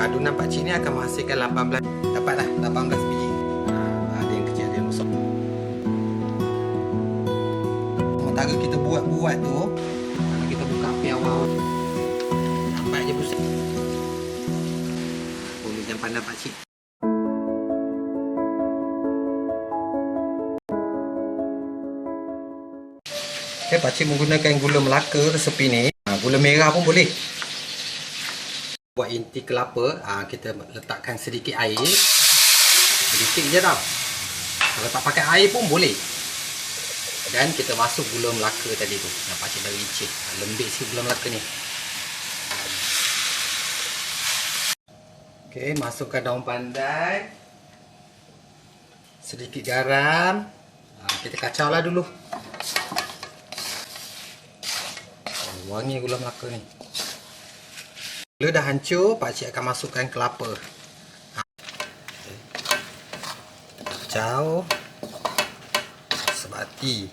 adunan pakcik ni akan menghasilkan 18 dapatlah 18 biji. Ha, ada yang kecil ada yang besar. Sementara kita buat-buat tu, kita buka api awal, nampak je pusing. Boleh jangan pandang pakcik. Okay, pakcik menggunakan gula Melaka resepi ni. Ha, gula merah pun boleh. Buat inti kelapa, ha, kita letakkan sedikit air. Sedikit je tau. Kalau tak pakai air pun boleh. Dan kita masuk gula Melaka tadi tu. Yang pakcik dah licin. Ha, lembik sikit gula Melaka ni. Okay, masukkan daun pandan. Sedikit garam. Ha, kita kacau lah dulu. Wangi gula Melaka ni. Gula dah hancur, pak cik akan masukkan kelapa. Ha. Kacau. Sebati.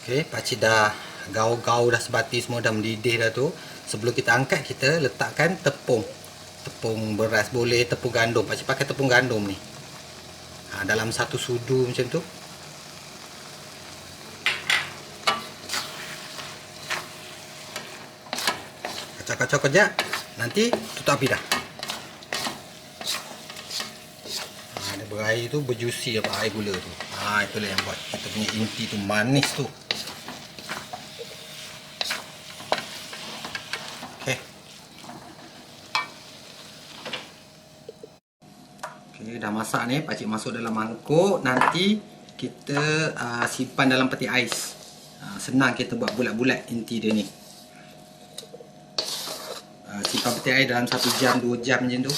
Okey, pak cik dah gaul-gaul dah sebati semua dah mendidih dah tu. Sebelum kita angkat, kita letakkan tepung. Tepung beras boleh, tepung gandum. Pak cik pakai tepung gandum ni. Ha, dalam satu sudu macam tu. kacau-kacau kejap nanti tutup api dah. Ha, dia berair tu berjusi apa air gula tu. Ha, itulah yang buat kita punya inti tu manis tu. Ok ok dah masak ni pakcik masuk dalam mangkuk. Nanti kita uh, simpan dalam peti ais. Uh, senang kita buat bulat-bulat inti dia ni simpan peti air dalam 1 jam 2 jam macam tu.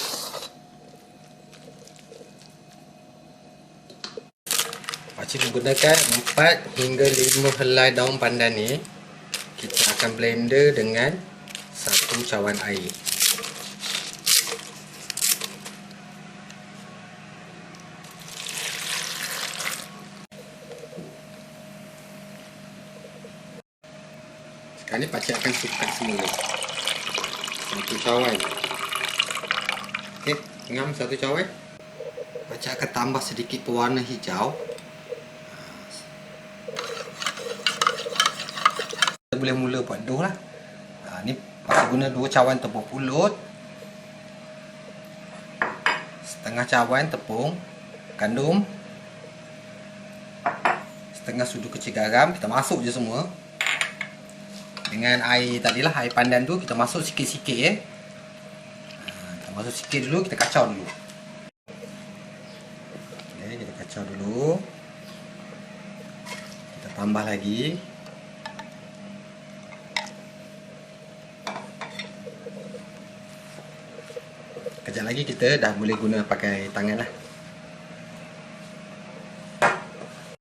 Pakcik menggunakan 4 hingga 5 helai daun pandan ni. Kita akan blender dengan satu cawan air. Sekarang ni pakcik akan sukat semula satu cawan ok ngam satu cawan pakcik akan tambah sedikit pewarna hijau. Kita boleh mula buat doh lah. Ha, ni pakcik guna dua cawan tepung pulut. Setengah cawan tepung gandum. Setengah sudu kecil garam. Kita masuk je semua dengan air tadilah air pandan tu kita masuk sikit-sikit. Ha, kita masuk sikit dulu kita kacau dulu. Okay, kita kacau dulu. Kita tambah lagi. Kejap lagi kita dah boleh guna pakai tangan lah.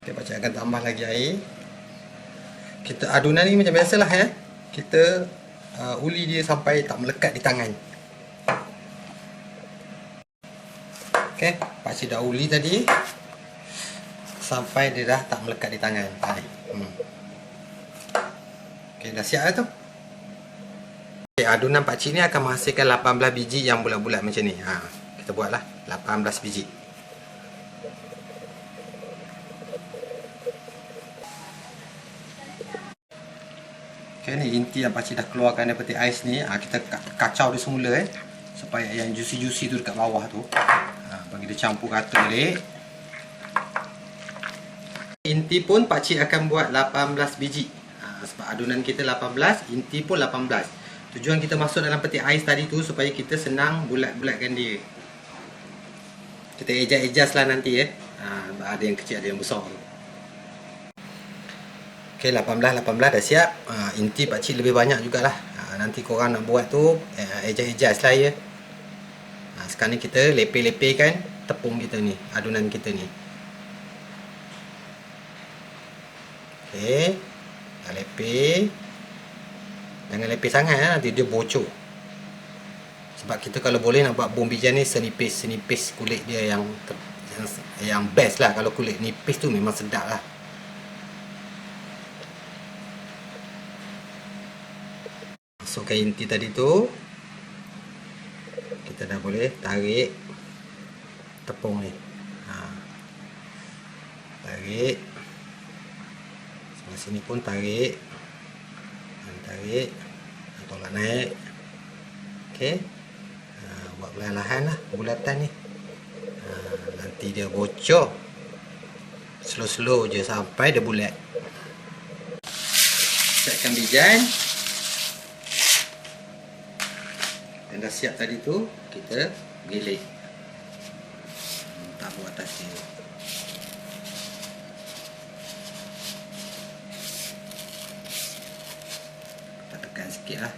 Kita akan tambah lagi air kita adunan ni macam biasalah ya. Kita uh, uli dia sampai tak melekat di tangan. Okey, pakcik dah uli tadi sampai dia dah tak melekat di tangan. Hmm. Okey, dah siap dah tu. Okay, adunan pakcik ni akan menghasilkan 18 biji yang bulat-bulat macam ni. Ha, kita buatlah 18 biji. Okay, ni inti yang pakcik dah keluarkan daripada ais ni. Ha, Kita kacau dia semula eh. Supaya yang juicy-juicy tu dekat bawah tu. Ha, Bagi dia campur rata balik. Inti pun pakcik akan buat 18 biji. Ha, Sebab adunan kita 18 Inti pun 18 Tujuan kita masuk dalam peti ais tadi tu Supaya kita senang bulat-bulatkan dia. Kita adjust-adjust lah nanti eh. Ha, Ada yang kecil ada yang besar tu Okey 18 18 dah siap. Ha, inti pak cik lebih banyak jugalah. Ha, nanti korang nak buat tu eh, adjust-adjust lah ya. Ha, sekarang ni kita lepeh-lepehkan tepung kita ni, adunan kita ni. Okey. Dah lepeh. Jangan lepeh sangat ha, nanti dia bocor. Sebab kita kalau boleh nak buat bom bijan ni senipis-senipis kulit dia yang yang, yang best lah kalau kulit nipis tu memang sedap lah. Masukkan inti tadi tu. Kita dah boleh tarik tepung ni. Ha. tarik. Sebelah sini pun tarik. Dan tarik. Tolak naik. Ok ha, buat perlahan-lahan lah bulatan ni. Ha, nanti dia bocor. Slow-slow je sampai dia bulat. Siapkan bijan yang dah siap tadi tu kita gilik tak buat atas dia. Kita tekan sikit lah.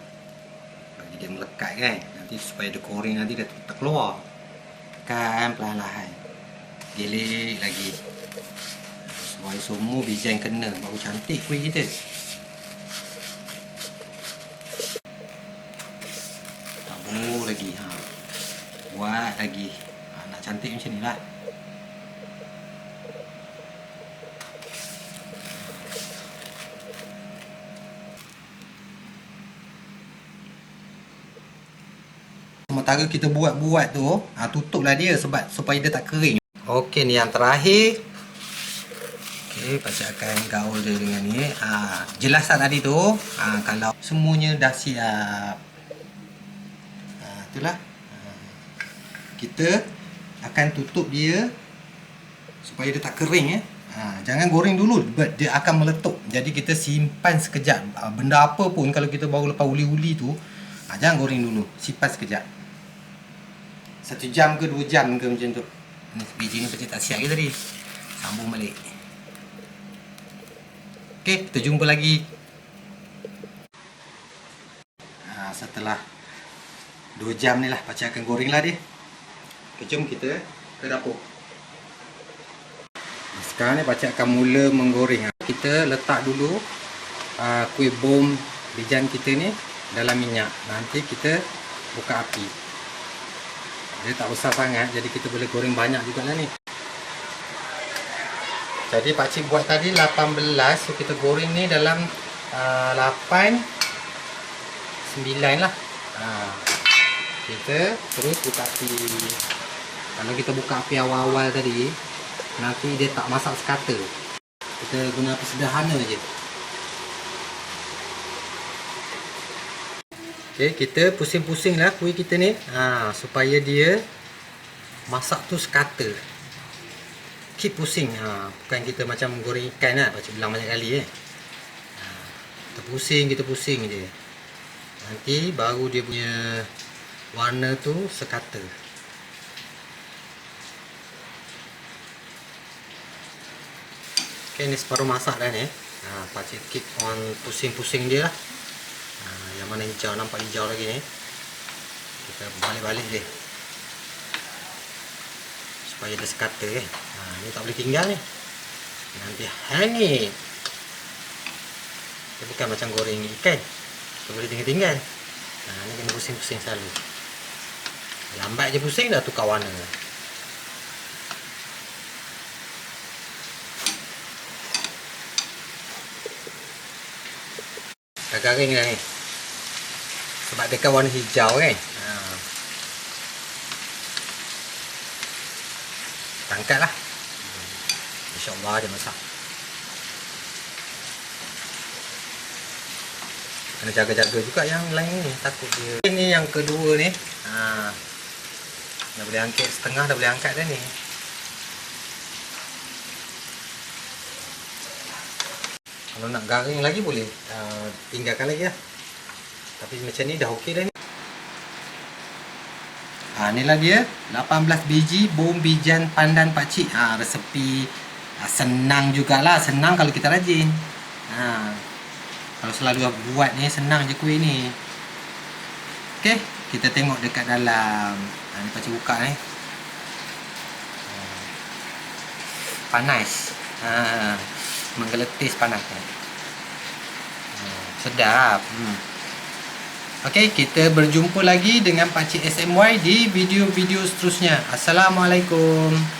Bagi dia melekat kan. Nanti supaya dia goreng nanti dia terkeluar. Tekan perlahan-lahan gilik lagi. Supaya semua bijan kena. Baru cantik kuih kita lagi. Ha. Buat lagi. Ha, Nak cantik macam ni lah. Sementara kita buat-buat tu ha, Tutuplah dia sebab supaya dia tak kering. Okey ni yang terakhir. Okey, Pakcik akan gaul dia dengan ni. Ha, Jelas tak tadi tu. Ha, Kalau semuanya dah siap itulah kita akan tutup dia supaya dia tak kering ya. Ha, jangan goreng dulu dia akan meletup. Jadi kita simpan sekejap. Ha, benda apa pun kalau kita baru lepas uli-uli tu, ha, jangan goreng dulu. Simpan sekejap. Satu jam ke dua jam ke macam tu. Biji ni macam tak siap ke tadi. Sambung balik. Okey, kita jumpa lagi. Ha, setelah 2 jam ni lah Pakcik akan goreng lah dia. Okay, Jom kita ke dapur. Sekarang ni Pakcik akan mula menggoreng. Kita letak dulu uh, Kuih bom bijan kita ni Dalam minyak. Nanti kita buka api. Dia tak besar sangat Jadi kita boleh goreng banyak juga lah ni. Jadi pakcik buat tadi 18 So kita goreng ni dalam uh, 8 9 lah. Uh, kita terus buka api. Kalau kita buka api awal-awal tadi nanti dia tak masak sekata. Kita guna api sederhana je. Ok kita pusing-pusing lah kuih kita ni. Ha, supaya dia masak tu sekata. Keep pusing. Ha, bukan kita macam goreng ikan lah macam bilang banyak kali eh. ha, kita pusing kita pusing je. Nanti baru dia punya warna tu sekata. Ok ni separuh masak dah ni. Ha, pakcik keep on pusing-pusing dia lah. Ha, yang mana hijau nampak hijau lagi ni. Kita balik-balik dia supaya dia sekata eh. ha, ni tak boleh tinggal ni. Nanti hangit dia bukan macam goreng ikan. Dia boleh tinggal-tinggal. Ha, ni kena pusing-pusing selalu Lambat je pusing dah tukar warna. Dah garing dah ni. Sebab dia kan warna hijau kan. Ha. Tangkat lah. InsyaAllah dia masak. Kena jaga-jaga juga yang lain ni. Takut dia. Ini yang kedua ni. Haa. Dah boleh angkat setengah dah boleh angkat dah ni. Kalau nak garing lagi boleh uh, tinggalkan lagi lah. Tapi macam ni dah okey dah ni. Ha, inilah dia 18 biji bom bijan pandan pakcik. Ha, resepi ha, senang jugalah. Senang kalau kita rajin. Ha, kalau selalu buat ni senang je kuih ni. Okey, kita tengok dekat dalam ha, ni pakcik buka ni. Panas. Ha, menggeletis panas ha, sedap. Hmm. ok kita berjumpa lagi dengan pakcik SMY di video-video seterusnya. Assalamualaikum